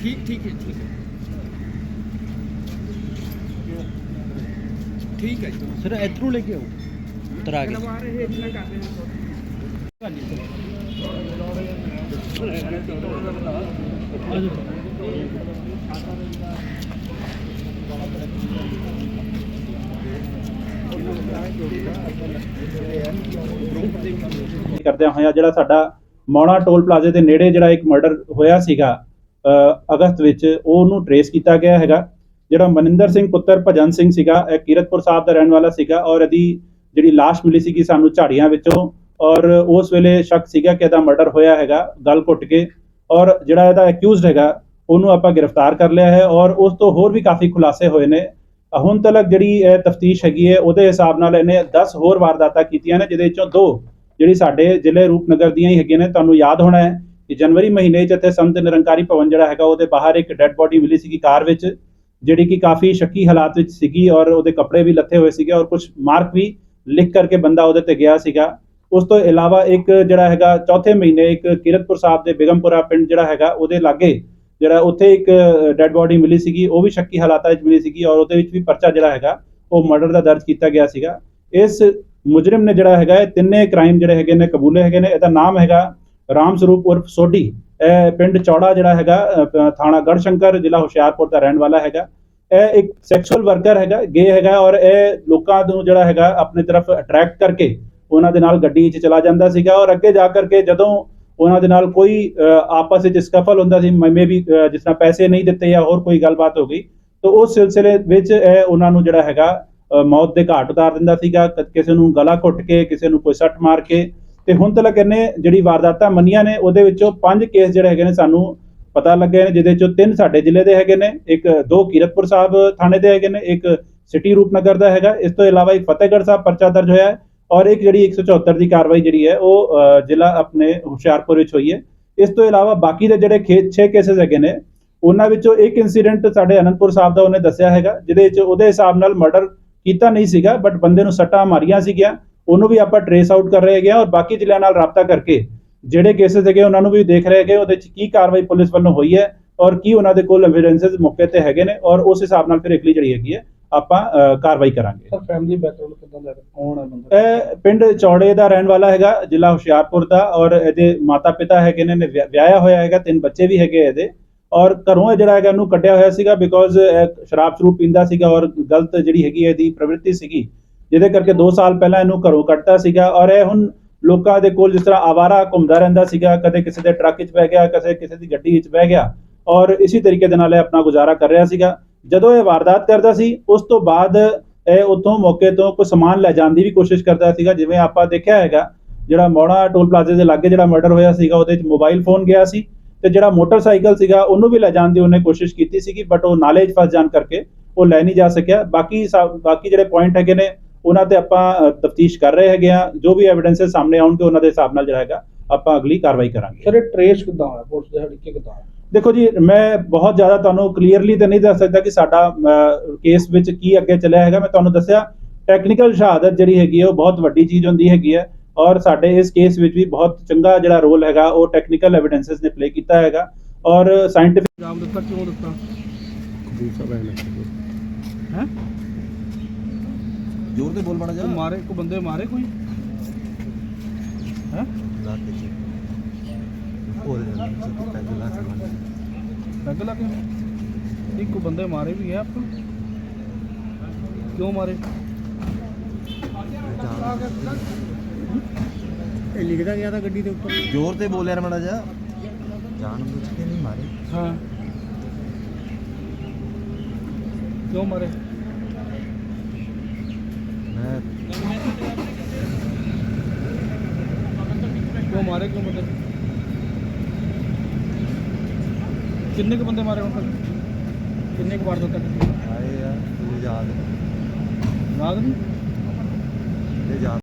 ਠੀਕ ਠੀਕ ਹੈ ਠੀਕ ਹੈ ਠੀਕ ਹੈ ਜੀ ਸਰ ਇਧਰੋਂ ਲੈ ਕੇ ਆਓ ਉਤਰ ਆ ਕੇ ਲਵਾ ਰਹੇ ਇਤਨਾ ਕਰਦੇ ਨੇ ਕਰਦਿਆਂ ਹੋਇਆ ਜਿਹੜਾ ਸਾਡਾ ਮੌਣਾ ਟੋਲ ਪਲਾਜ਼ੇ ਦੇ ਨੇੜੇ ਜਿਹੜਾ ਇੱਕ ਮਰਡਰ ਹੋਇਆ ਸੀਗਾ ਅਗਸਤ ਵਿੱਚ ਉਹਨੂੰ ਟਰੇਸ ਕੀਤਾ ਗਿਆ ਹੈਗਾ। ਜਿਹੜਾ ਮਨਿੰਦਰ ਸਿੰਘ ਪੁੱਤਰ ਭਜਨ ਸਿੰਘ ਸੀਗਾ, ਇਹ ਕੀਰਤਪੁਰ ਸਾਹਿਬ ਦਾ ਰਹਿਣ ਵਾਲਾ ਸੀਗਾ ਔਰ ਇਹਦੀ ਜਿਹੜੀ ਲਾਸ਼ ਮਿਲੀ ਸੀਗੀ ਸਾਨੂੰ ਝਾੜੀਆਂ ਵਿੱਚੋਂ ਔਰ ਉਸ ਵੇਲੇ ਸ਼ੱਕ ਸੀਗਾ ਕਿ ਇਹਦਾ ਮਰਡਰ ਹੋਇਆ ਹੈਗਾ, ਗਲ ਘੁੱਟ ਕੇ। ਔਰ ਜਿਹੜਾ ਇਹਦਾ ਅਕਿਊਜ਼ਡ ਹੈਗਾ, ਉਹਨੂੰ ਆਪਾਂ ਗ੍ਰਿਫਤਾਰ ਕਰ ਲਿਆ ਹੈ ਔਰ ਉਸ ਤੋਂ ਹੋਰ ਵੀ ਕਾਫੀ ਖੁਲਾਸੇ ਹੋਏ ਨੇ। ਹੁਣ ਤੱਕ ਜਿਹੜੀ ਤਫਤੀਸ਼ ਹੈਗੀ ਹੈ, ਉਹਦੇ ਹਿਸਾਬ ਨਾਲ ਇਹਨੇ 10 ਹੋਰ ਵਾਰਦਾਤਾਂ ਕੀਤੀਆਂ ਨੇ, ਜਿਹਦੇ ਵਿੱਚੋਂ ਦੋ ਜਿਹੜੀ ਸਾਡੇ ਜ਼ਿਲ੍ਹੇ ਰੂਪਨਗਰ ਦੀਆਂ ਹੀ ਹੈਗੀਆਂ ਨੇ। ਤੁਹਾਨੂੰ ਯਾਦ ਹੋਣਾ ਹੈ ਕਿ ਜਨਵਰੀ ਮਹੀਨੇ 'ਚ ਇੱਥੇ ਸੰਤ ਨਿਰੰਕਾਰੀ ਭਵਨ ਜਿਹੜਾ ਹੈਗਾ, ਉਹਦੇ ਬਾਹਰ ਇੱਕ ਡੈੱਡ ਬੋਡੀ ਮਿਲੀ ਸੀਗੀ ਕਾਰ ਵਿੱਚ, ਜਿਹੜੀ ਕਿ ਕਾਫੀ ਸ਼ੱਕੀ ਹਾਲਾਤ ਵਿੱਚ ਸੀਗੀ ਔਰ ਉਹਦੇ ਕੱਪੜੇ ਵੀ ਲੱਥੇ ਹੋਏ ਸੀਗੇ ਔਰ ਕੁਝ ਮਾਰਕ ਵੀ ਲਿਖ ਕਰਕੇ ਬੰਦਾ ਉਹਦੇ ਤੇ ਗਿਆ ਸੀਗਾ। ਉਸ ਤੋਂ ਇਲਾਵਾ ਇੱਕ ਜਿਹੜਾ ਹੈਗਾ, ਚੌਥੇ ਮਹੀਨੇ ਇੱਕ ਕੀਰਤਪੁਰ ਸਾਹਿਬ ਦੇ ਬਿਗਮਪੁਰਾ ਪਿੰਡ ਜਿਹੜਾ ਹੈਗਾ, ਉਹਦੇ ਲਾਗੇ ਜਿਹੜਾ ਉੱਥੇ ਇੱਕ ਡੈੱਡ ਬੋਡੀ ਮਿਲੀ ਸੀਗੀ ਉਹ ਵੀ ਸ਼ੱਕੀ ਹਾਲਾਤਾਂ ਵਿੱਚ ਮਿਲੀ ਸੀਗੀ ਔਰ ਉਹਦੇ ਵਿੱਚ ਵੀ ਪਰਚਾ ਜਿਹੜਾ ਹੈਗਾ ਉਹ ਮਰਡਰ ਦਾ ਦਰਜ ਕੀਤਾ ਗਿਆ ਸੀਗਾ। ਇਸ ਮੁਜਰਮ ਨੇ ਜਿਹੜਾ ਹੈਗਾ ਇਹ ਤਿੰਨੇ ਕ੍ਰਾਈਮ ਜਿਹੜੇ ਹੈਗੇ ਨੇ ਕਬੂਲੇ ਹੈਗੇ ਨੇ ਇਹਦਾ ਨਾਮ ਹੈਗਾ ਰਾਮ ਸਰੂਪ ਉਰਫ ਸੋਢੀ। ਇਹ ਪਿੰਡ ਚੌੜਾ ਜਿਹੜਾ ਹੈਗਾ ਅ, ਥਾਣਾ ਗੜਸ਼ੰਕਰ ਜ਼ਿਲ੍ਹਾ ਹੁਸ਼ਿਆਰਪੁਰ ਦਾ ਰਹਿਣ ਵਾਲਾ ਹੈਗਾ। ਇਹ ਇੱਕ ਸੈਕਸ਼ੂਅਲ ਵਰਕਰ ਹੈਗਾ ਗੇ ਹੈਗਾ ਔਰ ਇਹ ਲੋਕਾਂ ਨੂੰ ਜਿਹੜਾ ਹੈਗਾ ਆਪਣੇ ਤਰਫ ਅਟਰੈਕਟ ਕਰਕੇ ਉਹਨਾਂ ਦੇ ਨਾਲ ਗੱਡੀ 'ਚ ਚਲਾ ਜਾਂਦਾ ਸੀਗਾ ਔਰ ਅੱਗੇ ਜਾ ਕਰਕੇ ਜਦੋਂ ਉਹਨਾਂ ਦੇ ਨਾਲ ਕੋਈ ਆਪਸ ਵਿੱਚ ਸਕਫਲ ਹੁੰਦਾ ਸੀ, ਮੇ ਵੀ ਜਿਸ ਤਰ੍ਹਾਂ ਪੈਸੇ ਨਹੀਂ ਦਿੱਤੇ ਜਾਂ ਹੋਰ ਕੋਈ ਗੱਲਬਾਤ ਹੋ ਗਈ, ਤਾਂ ਉਸ ਸਿਲਸਿਲੇ ਵਿੱਚ ਉਹਨਾਂ ਨੂੰ ਜਿਹੜਾ ਹੈਗਾ ਮੌਤ ਦੇ ਘਾਟ ਉਤਾਰ ਦਿੰਦਾ ਸੀਗਾ ਕਿਸੇ ਨੂੰ ਗਲਾ ਘੁੱਟ ਕੇ, ਕਿਸੇ ਨੂੰ ਕੋਈ ਸੱਟ ਮਾਰ ਕੇ, ਤੇ ਹੁਣ ਤੱਕ ਇਹਨੇ ਜਿਹੜੀ ਵਾਰਦਾਤਾਂ ਮੰਨੀਆਂ ਨੇ, ਉਹਦੇ ਵਿੱਚੋਂ ਪੰਜ ਕੇਸ ਜਿਹੜੇ ਹੈਗੇ ਨੇ ਸਾਨੂੰ ਪਤਾ ਲੱਗੇ ਨੇ, ਜਿਹਦੇ ਚੋਂ ਤਿੰਨ ਸਾਡੇ ਜ਼ਿਲ੍ਹੇ ਦੇ ਹੈਗੇ ਨੇ, ਇੱਕ ਦੋ ਕੀਰਤਪੁਰ ਸਾਹਿਬ ਥਾਣੇ ਦੇ ਹੈਗੇ ਨੇ, ਇੱਕ ਸਿਟੀ ਰੂਪਨਗਰ ਦਾ ਹੈਗਾ, ਇਸ ਤੋਂ ਇਲਾਵਾ ਇੱਕ ਫਤਿਹਗੜ੍ਹ ਸਾਹਿਬ ਪਰਚਾ ਦਰਜ ਹੋਇਆ ਹੈ ਔਰ ਇੱਕ ਜਿਹੜੀ 174 ਦੀ ਕਾਰਵਾਈ ਜਿਹੜੀ ਹੈ, ਉਹ ਜ਼ਿਲ੍ਹਾ ਆਪਣੇ ਹੁਸ਼ਿਆਰਪੁਰ ਵਿੱਚ ਹੋਈ ਹੈ। ਇਸ ਤੋਂ ਇਲਾਵਾ ਬਾਕੀ ਦੇ ਜਿਹੜੇ 6 ਕੇਸਸ ਹੈਗੇ ਨੇ, ਉਹਨਾਂ ਵਿੱਚੋਂ ਇੱਕ ਇਨਸੀਡੈਂਟ ਸਾਡੇ ਅਨੰਦਪੁਰ ਸਾਹਿਬ ਦਾ ਉਹਨੇ ਦੱਸਿਆ ਹੈਗਾ, ਜਿਹਦੇ ਵਿੱਚ ਉਹਦੇ ਹਿਸਾਬ ਨਾਲ ਮਰਡਰ ਕੀਤਾ ਨਹੀਂ ਸੀਗਾ ਬਟ ਬੰਦੇ ਨੂੰ ਸੱਟਾਂ ਮਾਰੀਆਂ ਸੀਗੀਆਂ, ਉਹਨੂੰ ਵੀ ਆਪਾਂ ਟਰੇਸ ਆਊਟ ਕਰ ਰਹੇ ਹੈਗੇ ਹਾਂ। ਔਰ ਬਾਕੀ ਜ਼ਿਲ੍ਹਿਆਂ ਨਾਲ ਰਾਬਤਾ ਕਰਕੇ ਜਿਹੜੇ ਕੇਸਸ ਹੈਗੇ, ਉਹਨਾਂ ਨੂੰ ਵੀ ਦੇਖ ਰਹੇ ਹੈਗੇ ਉਹਦੇ ਵਿੱਚ ਕੀ ਕਾਰਵਾਈ ਪੁਲਿਸ ਵੱਲੋਂ ਹੋਈ ਹੈ ਔਰ ਕੀ ਉਹਨਾਂ ਦੇ ਕੋਲ ਐਵੀਡੈਂਸਸ ਮੌਕੇ ਤੇ ਹੈਗੇ ਨੇ ਔਰ ਉਸ ਹਿਸਾਬ ਨਾਲ ਫਿਰ ਅਗਲੀ ਜਿਹੜੀ ਹੈਗੀ ਹੈ ਆਪਾਂ ਕਾਰਵਾਈ ਕਰਾਂਗੇ। ਸਰ ਫੈਮਿਲੀ ਬੈਕਗ੍ਰਾਉਂਡ ਕਿਦਾਂ ਦਾ ਹੈ? ਕੌਣ ਹੈ ਬੰਦਾ? ਇਹ ਪਿੰਡ ਚੌੜੇ ਦਾ ਰਹਿਣ ਵਾਲਾ ਹੈਗਾ ਜ਼ਿਲ੍ਹਾ ਹੁਸ਼ਿਆਰਪੁਰ ਦਾ ਔਰ ਇਹਦੇ ਮਾਤਾ ਪਿਤਾ ਹੈਗੇ ਨੇ ਨੇ ਵਿਆਹ- ਵਿਆਹਿਆ ਹੋਇਆ ਹੈਗਾ ਤਿੰਨ ਬੱਚੇ ਵੀ ਹੈਗੇ ਇਹਦੇ। ਔਰ ਘਰੋਂ ਇਹ ਜਿਹੜਾ ਹੈਗਾ ਇਹਨੂੰ ਕੱਢਿਆ ਹੋਇਆ ਸੀਗਾ ਬਿਕੋਜ਼ ਸ਼ਰਾਬ ਸ਼ਰੂਬ ਪੀਂਦਾ ਸੀਗਾ ਔਰ ਗਲਤ ਜਿਹੜੀ ਹੈਗੀ ਇਹਦੀ ਪ੍ਰਵਿਰਤੀ ਸੀਗੀ ਜਿਹਦੇ ਕਰਕੇ 2 ਸਾਲ ਪਹਿਲਾਂ ਇਹਨੂੰ ਘਰੋਂ ਕੱਢਤਾ ਸੀਗਾ। ਔਰ ਇਹ ਹੁਣ ਲੋਕਾਂ ਦੇ ਕੋਲ ਜਿਸ ਤਰ੍ਹਾਂ ਆਵਾਰਾ ਘੁੰਮਦਾ ਰਹਿੰਦਾ ਸੀਗਾ ਕਦੇ ਕਿਸੇ ਦੇ ਟਰੱਕ 'ਚ ਬਹਿ ਗਿਆ ਕਦੇ ਕਿਸੇ ਦੀ ਗੱਡੀ 'ਚ ਬਹਿ ਗਿਆ ਔਰ ਇਸੇ ਤਰੀਕੇ ਦੇ ਨਾਲ ਇਹ ਆਪਣਾ ਗੁਜ਼ਾਰਾ ਕਰ ਰਿਹਾ ਸੀਗਾ। ਜਦੋਂ ਇਹ ਵਾਰਦਾਤ ਕਰਦਾ ਸੀ, ਉਸ ਤੋਂ ਬਾਅਦ ਇਹ ਉੱਥੋਂ ਮੌਕੇ ਤੋਂ ਕੋਈ ਸਮਾਨ ਲੈ ਜਾਣ ਦੀ ਵੀ ਕੋਸ਼ਿਸ਼ ਕਰਦਾ ਸੀਗਾ, ਜਿਵੇਂ ਆਪਾਂ ਦੇਖਿਆ ਹੈਗਾ, ਜਿਹੜਾ ਮੋੜਾ ਟੋਲ ਪਲਾਜ਼ੇ ਦੇ ਲਾਗੇ ਜਿਹੜਾ ਮਰਡਰ ਹੋਇਆ ਸੀਗਾ, ਉਹਦੇ 'ਚ ਮੋਬਾਈਲ ਫੋਨ ਗਿਆ ਸੀ ਤੇ ਜਿਹੜਾ ਮੋਟਰਸਾਈਕਲ ਸੀਗਾ, ਉਹਨੂੰ ਵੀ ਲੈ ਜਾਣ ਦੀ ਉਹਨੇ ਕੋਸ਼ਿਸ਼ ਕੀਤੀ ਸੀਗੀ, ਬਟ ਉਹ ਨਾਲੇ 'ਚ ਫਸ ਜਾਣ ਕਰਕੇ ਉਹ ਲੈ ਨਹੀਂ ਜਾ ਸਕਿਆ। ਬਾਕੀ ਬਾਕੀ ਜਿਹੜੇ ਪੁਆਇੰਟ ਹੈਗੇ ਨੇ, ਉਹਨਾਂ ਤੇ ਆਪਾਂ ਤਫਤੀਸ਼ ਕਰ ਰਹੇ ਹੈਗੇ ਆ ਜੋ ਵੀ ਐਵੀਡੈਂਸਸ ਸਾਹਮਣੇ ਆਉਣਗੇ, ਉਹਨਾਂ ਦੇ ਹਿਸਾਬ ਨਾਲ ਜਿਹੜਾ ਹੈਗਾ, ਆਪਾਂ ਅਗਲੀ ਕਾਰਵਾਈ ਕਰਾਂਗੇ। ਸਰ ਇਹ ਟਰੇਸ ਕਿਦਾਂ ਹੋਇਆ? ਪੁਲਿਸ ਦੇ ਹੜਕੇ ਕਿਦਾਂ ਹੋਇਆ? ਦੇਖੋ ਜੀ ਮੈਂ ਬਹੁਤ ਜ਼ਿਆਦਾ ਤੁਹਾਨੂੰ ਕਲੀਅਰਲੀ ਤਾਂ ਨਹੀਂ ਦੱਸ ਸਕਦਾ ਕਿ ਸਾਡਾ ਕੇਸ ਵਿੱਚ ਕੀ ਅੱਗੇ ਚੱਲਿਆ ਹੈਗਾ। ਮੈਂ ਤੁਹਾਨੂੰ ਦੱਸਿਆ ਟੈਕਨੀਕਲ ਸ਼ਹਾਦਤ ਜਿਹੜੀ ਹੈਗੀ ਹੈ ਉਹ ਬਹੁਤ ਵੱਡੀ ਚੀਜ਼ ਹੁੰਦੀ ਹੈਗੀ ਹੈ ਔਰ ਸਾਡੇ ਇਸ ਕੇਸ ਵਿੱਚ ਵੀ ਬਹੁਤ ਚੰਗਾ ਜਿਹੜਾ ਰੋਲ ਹੈਗਾ ਉਹ ਟੈਕਨੀਕਲ ਐਵੀਡੈਂਸਸ ਨੇ ਪਲੇ ਕੀਤਾ ਹੈਗਾ ਔਰ ਸਾਇੰਟਿਫਿਕ ਨਾਮ ਦਿੱਤਾ ਕਿਉਂ ਦਿੱਤਾ ਹੈ? ਜ਼ੋਰ ਤੇ ਬੋਲ ਬਣਾ ਜਾ ਮਾਰੇ ਕੋ ਬੰਦੇ ਮਾਰੇ ਕੋਈ? ਹੈ? ਲਾ ਕੇ ਜੀ ਹੋਰ ਪੈਗ ਲਾ ਕੇ ਲੱਗ ਲੱਗ ਇੱਕ ਕੋ? ਬੰਦੇ ਮਾਰੇ ਵੀ ਹੈ ਆਪਾਂ। ਕਿਉਂ ਮਾਰੇ? ਇਹ ਲਿਖਦਾ ਗਿਆ ਤਾਂ ਗੱਡੀ ਦੇ ਉੱਪਰ। ਜ਼ੋਰ ਤੇ ਬੋਲ ਯਾਰ ਮੜਾ ਜਾ ਜਾਣ ਬੁੱਝ ਕੇ ਨਹੀਂ ਮਾਰੇ। ਹਾਂ। ਕਿਉਂ ਮਾਰੇ? ਮੈਂ ਕਿਉਂ ਮਾਰੇ ਕਿਉਂ ਬੰਦੇ ਕਿੰਨੇ ਕੁ ਬੰਦੇ ਮਾਰੇ ਹੁਣ ਤੱਕ? ਕਿੰਨੇ ਕੁ ਵਾਰ ਤੱਕ? ਆਏ ਯਾਰ ਤੂੰ ਯਾਦ ਯਾਦ ਨਹੀਂ? ਇਹ ਯਾਦ